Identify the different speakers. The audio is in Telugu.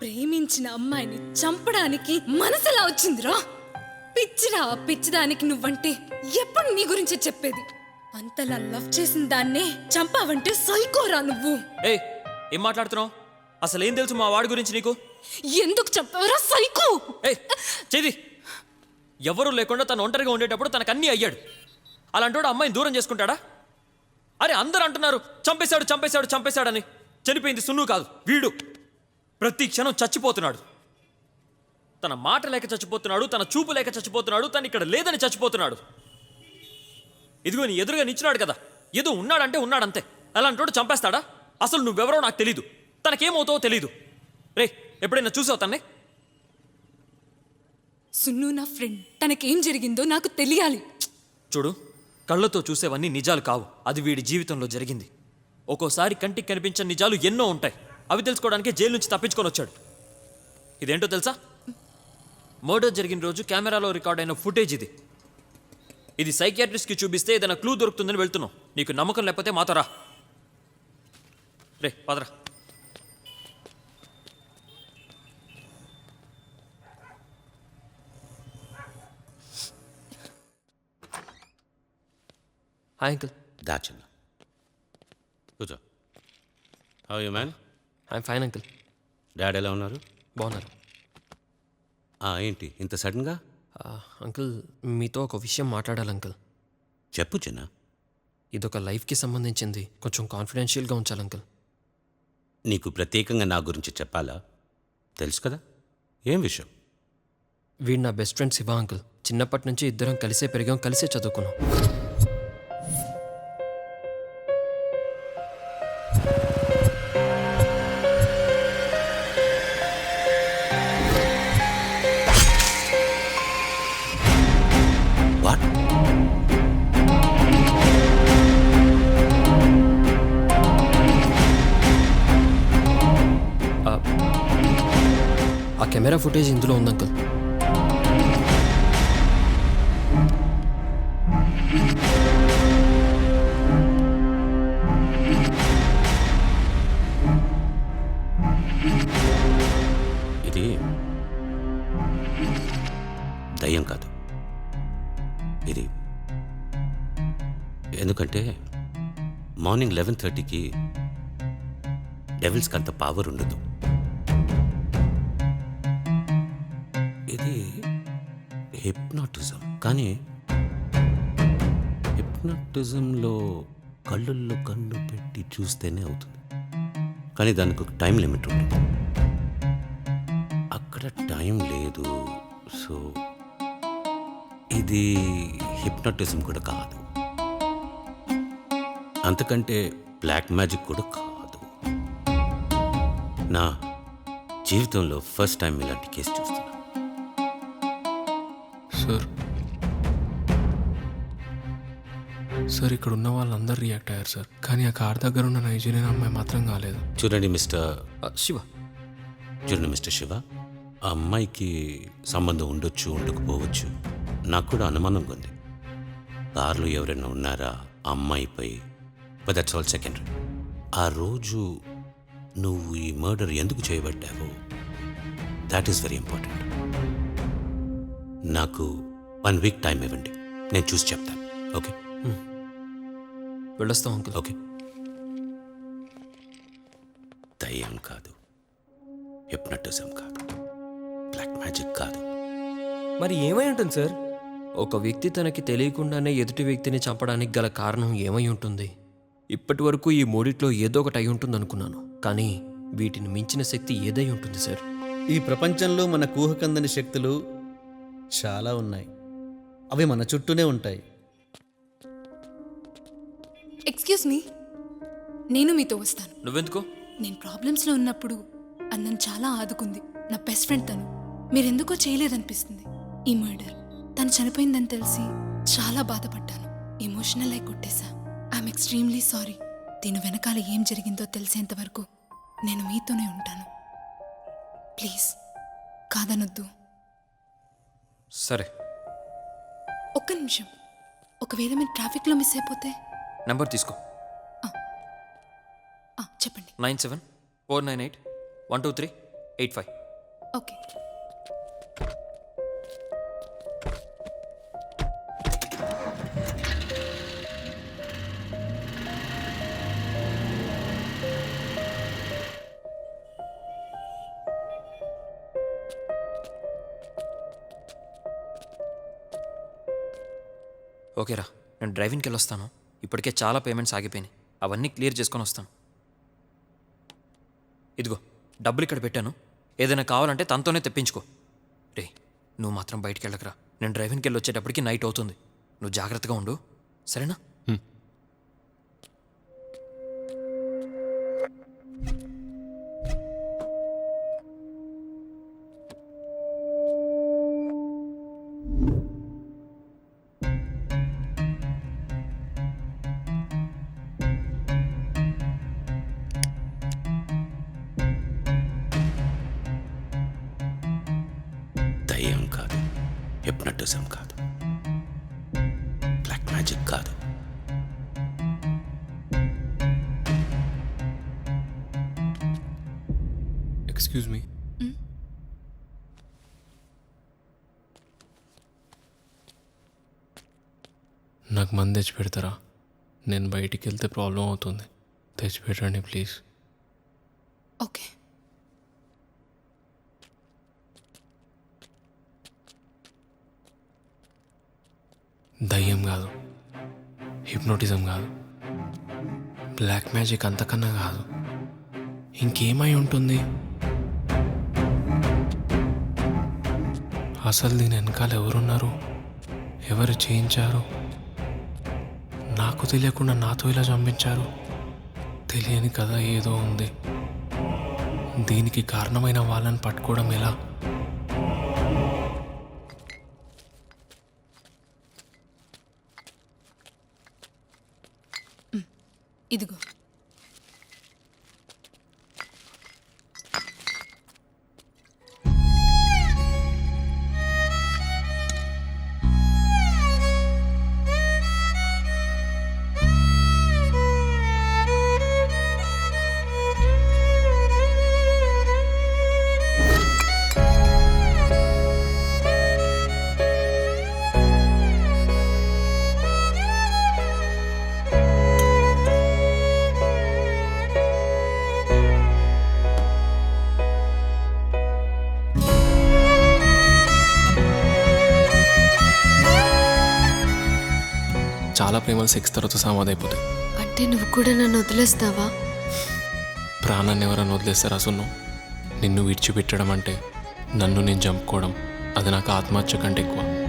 Speaker 1: ప్రేమించిన అమ్మాయిని చంపడానికి మనసులా వచ్చిందిరా? పిచ్చిరా పిచ్చిదానికి నువ్వంటే ఎప్పుడు నీ గురించే చెప్పేది. అంతలా లవ్ చేసిన దాన్నే చంపావంటే సైకోరా నువ్వు.
Speaker 2: ఏయ్ ఏం మాట్లాడుతున్నావు? అసలు ఏం తెలుసు మా వాడి గురించి నీకు?
Speaker 1: ఎందుకు చెప్పావురా సైకో?
Speaker 2: ఏయ్ చేది ఎవరు లేకుండా తను ఒంటరిగా ఉండేటప్పుడు తనకు అన్నీ అయ్యాడు. అలాంటోడు అమ్మాయిని దూరం చేసుకుంటాడా? అరే అందరూ అంటున్నారు చంపేశాడు చంపేశాడు చంపేశాడని. చనిపోయింది సున్ను కాదు వీడు. ప్రతి క్షణం చచ్చిపోతున్నాడు. తన మాట లేక చచ్చిపోతున్నాడు తన చూపు లేక చచ్చిపోతున్నాడు తను ఇక్కడ లేదని చచ్చిపోతున్నాడు. ఇదిగో నీ ఎదురుగా నిచ్చినాడు కదా. ఏదో ఉన్నాడంటే ఉన్నాడంతే. అలాంటోడు చంపేస్తాడా? అసలు నువ్వెవరో నాకు తెలీదు. తనకేమవుతావో తెలీదు. రే ఎప్పుడైనా చూసావు తన్నే?
Speaker 1: సున్ను నా ఫ్రెండ్ తనకేం జరిగిందో నాకు తెలియాలి.
Speaker 2: చూడు కళ్ళతో చూసేవన్నీ నిజాలు కావు. అది వీడి జీవితంలో జరిగింది. ఒక్కోసారి కంటికి కనిపించని నిజాలు ఎన్నో ఉంటాయి. అవి తెలుసుకోవడానికి జైలు నుంచి తప్పించుకొని వచ్చాడు. ఇదేంటో తెలుసా? మర్డర్ జరిగిన రోజు కెమెరాలో రికార్డ్ అయిన ఫుటేజ్ ఇది. ఇది సైకియాట్రిస్ట్కి చూపిస్తే ఏదైనా క్లూ దొరుకుతుందని వెళ్తున్నావు నీకు నమ్మకం లేకపోతే మాతో రా. రే పదరా. హాయ్ అంకుల్
Speaker 3: దాచన్న కూర్చో. How you man
Speaker 2: I'm fine uncle
Speaker 3: daddy ఎలా ఉన్నారు?
Speaker 2: బాగున్నారు.
Speaker 3: ఆ, ఏంటి? ఇంత సడన్గా
Speaker 2: అంకుల్ మీతో ఒక విషయం మాట్లాడాలి అంకుల్
Speaker 3: చెప్పు చిన్న.
Speaker 2: ఇదొక లైఫ్కి సంబంధించింది. కొంచెం కాన్ఫిడెన్షియల్గా ఉంచాలి అంకుల్
Speaker 3: నీకు ప్రత్యేకంగా నా గురించి చెప్పాలా? తెలుసు కదా? ఏం విషయం?
Speaker 2: వీడు నా బెస్ట్ ఫ్రెండ్ శివ అంకుల్ చిన్నప్పటి నుంచి ఇద్దరం కలిసే పెరిగాం కలిసే చదువుకున్నాం. కెమెరా ఫుటేజ్ ఇందులో ఉంది అంకుల్.
Speaker 3: ఇది దయ్యం కాదు. ఇది ఎందుకంటే మార్నింగ్ లెవెన్ థర్టీకి డెవిల్స్కి అంత పవర్ ఉండదు. ఇది హిప్నాటిజం. కానీ హిప్నాటిజంలో కళ్ళల్లో కన్ను పెట్టి చూస్తేనే అవుతుంది. కానీ దానికి ఒక టైం లిమిట్ ఉంటుంది. అక్కడ టైం లేదు. సో ఇది హిప్నటిజం కూడా కాదు. అంతకంటే బ్లాక్ మ్యాజిక్ కూడా కాదు. నా జీవితంలో ఫస్ట్ టైం ఇలాంటి కేసు చూస్తున్నాను.
Speaker 4: సార్. సార్ ఇక్కడ ఉన్న వాళ్ళందరూ రియాక్ట్ అయ్యారు సార్. కానీ ఆ కార్ దగ్గర ఉన్న నైజీరియన్ అమ్మాయి మాత్రం కాలేదు.
Speaker 3: చూడండి మిస్టర్
Speaker 2: శివ.
Speaker 3: చూడండి మిస్టర్ శివ ఆ అమ్మాయికి సంబంధం ఉండొచ్చు ఉండకపోవచ్చు. నాకు కూడా అనుమానంగా ఉంది. కార్లు ఎవరైనా ఉన్నారా ఆ అమ్మాయిపై? దట్స్ ఆల్ సెకండరీ ఆ రోజు నువ్వు ఈ మర్డర్ ఎందుకు చేయబడ్డావు? దాట్ ఈస్ వెరీ ఇంపార్టెంట్ నాకు వన్ వీక్ టైం ఇవ్వండి. నేను చూసి చెప్తాను. ఓకే
Speaker 2: వెళ్ళొస్తాం అంకుల్
Speaker 3: ఓకే దయ్యం కాదు. హిప్నటిజం కాదు. బ్లాక్ మ్యాజిక్ కాదు.
Speaker 2: మరి ఏమై ఉంటుంది సార్ ఒక వ్యక్తి తనకి తెలియకుండానే ఎదుటి వ్యక్తిని చంపడానికి గల కారణం ఏమై ఉంటుంది? ఇప్పటి వరకు ఈ మూడిట్లో ఏదో ఒకటి అయి ఉంటుంది అనుకున్నాను కానీ వీటిని మించిన శక్తి ఏదై ఉంటుంది సార్
Speaker 5: ఈ ప్రపంచంలో మన ఊహకందని శక్తులు చాలా ఉన్నాయి. అవి మన చుట్టూనే ఉంటాయి.
Speaker 1: Excuse me. నేను మీతో వస్తాను.
Speaker 2: నువ్వెందుకో?
Speaker 1: నేను ప్రాబ్లమ్స్లో ఉన్నప్పుడు అన్నం చాలా ఆదుకుంది. నా బెస్ట్ ఫ్రెండ్ తను. మీరెందుకో చేయలేదనిపిస్తుంది. ఈ మర్డర్. తను చనిపోయిందని తెలిసి చాలా బాధపడ్డాను. ఎమోషనల్ అయి కొట్టేశా. I'm extremely sorry. దీని వెనకాల ఏం జరిగిందో తెలిసేంత వరకు నేను మీతోనే ఉంటాను. ప్లీజ్. కాదనొద్దు.
Speaker 2: సరే.
Speaker 1: ఒక్క నిమిషం. ఒకవేళ మీరు ట్రాఫిక్లో మిస్ అయిపోతే?
Speaker 2: నెంబర్ తీసుకో.
Speaker 1: చెప్పండి.
Speaker 2: Nine seven four nine eight one two three eight five.
Speaker 1: Okay.
Speaker 2: ఓకేరా నేను డ్రైవింగ్కి వెళ్ళొస్తాను. ఇప్పటికే చాలా పేమెంట్స్ ఆగిపోయినాయి. అవన్నీ క్లియర్ చేసుకొని వస్తాను. ఇదిగో డబ్బులు ఇక్కడ పెట్టాను. ఏదైనా కావాలంటే తనతోనే తెప్పించుకో. రే నువ్వు మాత్రం బయటికి వెళ్ళకరా. నేను డ్రైవింగ్కి వెళ్ళి వచ్చేటప్పటికి నైట్ అవుతుంది. నువ్వు జాగ్రత్తగా ఉండు. సరేనా?
Speaker 3: హిప్నటిజం కాదు. బ్లాక్ మ్యాజిక్ కాదు.
Speaker 4: ఎక్స్క్యూజ్ మీ నాకు మంది తెచ్చి పెడతారా? నేను బయటికి వెళ్తే ప్రాబ్లం అవుతుంది. తెచ్చి పెట్టండి ప్లీజ్
Speaker 1: ఓకే
Speaker 4: దయ్యం కాదు. హిప్నోటిజం కాదు. బ్లాక్ మ్యాజిక్ అంతకన్నా కాదు. ఇంకేమై ఉంటుంది? అసలు దీని వెనకాల ఎవరున్నారు? ఎవరు చేయించారు? నాకు తెలియకుండా నాతో ఇలా చంపించారు తెలియని కథ ఏదో ఉంది. దీనికి కారణమైన వాళ్ళని పట్టుకోవడం ఎలా? చాలా ప్రేమలు సెక్స్ తర్వాత సమాధైపోతాయి
Speaker 6: అంటే నువ్వు కూడా నన్ను వదిలేస్తావా?
Speaker 4: ప్రాణాన్ని ఎవరైనా వదిలేస్తారా సున్ను? నిన్ను విడిచిపెట్టడం అంటే నన్ను నేను చంపుకోవడం. అది నాకు ఆత్మహత్య కంటే ఎక్కువ.